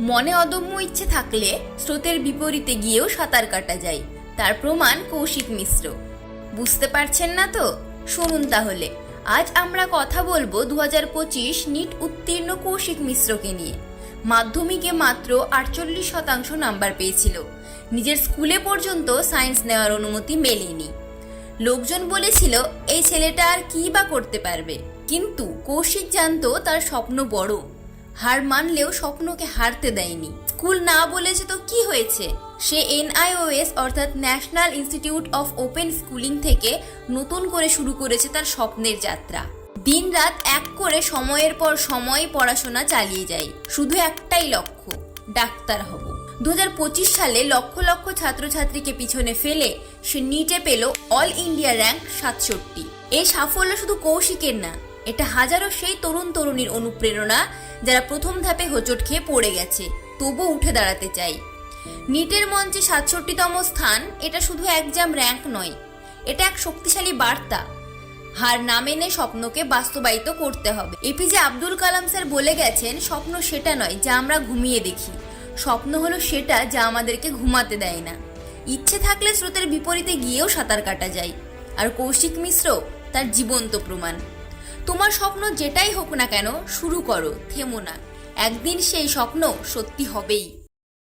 মনে অদম্য ইচ্ছে থাকলে স্রোতের বিপরীতে গিয়েও সাঁতার কাটা যায়। তার প্রমাণ কৌশিক মিশ্র। বুঝতে পারছেন না তো? শুনুন তাহলে। আজ আমরা কথা বলব দু হাজার পঁচিশ নিট উত্তীর্ণ কৌশিক মিশ্রকে নিয়ে। মাধ্যমিকে মাত্র আটচল্লিশ শতাংশ নাম্বার পেয়েছিল। নিজের স্কুলে পর্যন্ত সায়েন্স নেওয়ার অনুমতি মেলেনি। লোকজন বলেছিল, এই ছেলেটা আর কী বা করতে পারবে? কিন্তু কৌশিক জানতো তার স্বপ্ন বড়। হার মানলেও স্বপ্নকে হারতে দেয়নি। স্কুল না বলেছে তো কি হয়েছে? সে এনআইওএস অর্থাৎ national institute of open schooling থেকে নতুন করে শুরু করেছে তার স্বপ্নের যাত্রা। দিনরাত এক করে সময়ের পর সময় পড়াশোনা চালিয়ে যায়। শুধু একটাই লক্ষ্য, ডাক্তার হব। দু হাজার পঁচিশ সালে লক্ষ লক্ষ ছাত্রছাত্রীকে পিছনে ফেলে সে নিটে পেল অল ইন্ডিয়া র্যাঙ্ক সাতষট্টি। এই সাফল্য শুধু কৌশিকের না, এটা হাজারো সেই তরুণ তরুণীর অনুপ্রেরণা যারা প্রথম ধাপে হোঁচট খেয়ে পড়ে গেছে, তবু উঠে দাঁড়াতে চাই। নিটের মঞ্চে সাতষট্টিতম স্থান, এটা শুধু একজাম র্যাঙ্ক নয়, এটা এক শক্তিশালী বার্তা। হার না মেনে স্বপ্নকে বাস্তবায়িত করতে হবে। এপিজে আব্দুল কালাম স্যার বলে গেছেন, স্বপ্ন সেটা নয় যা আমরা ঘুমিয়ে দেখি। স্বপ্ন হলো সেটা যা আমাদেরকে ঘুমাতে দেয় না। ইচ্ছে থাকলে স্রোতের বিপরীতে গিয়েও সাঁতার কাটা যায়। আর কৌশিক মিশ্র তার জীবন্ত প্রমাণ। তোমার স্বপ্ন যেটাই হোক না কেন, শুরু করো, থেমো না। একদিন সেই স্বপ্ন সত্যি হবেই।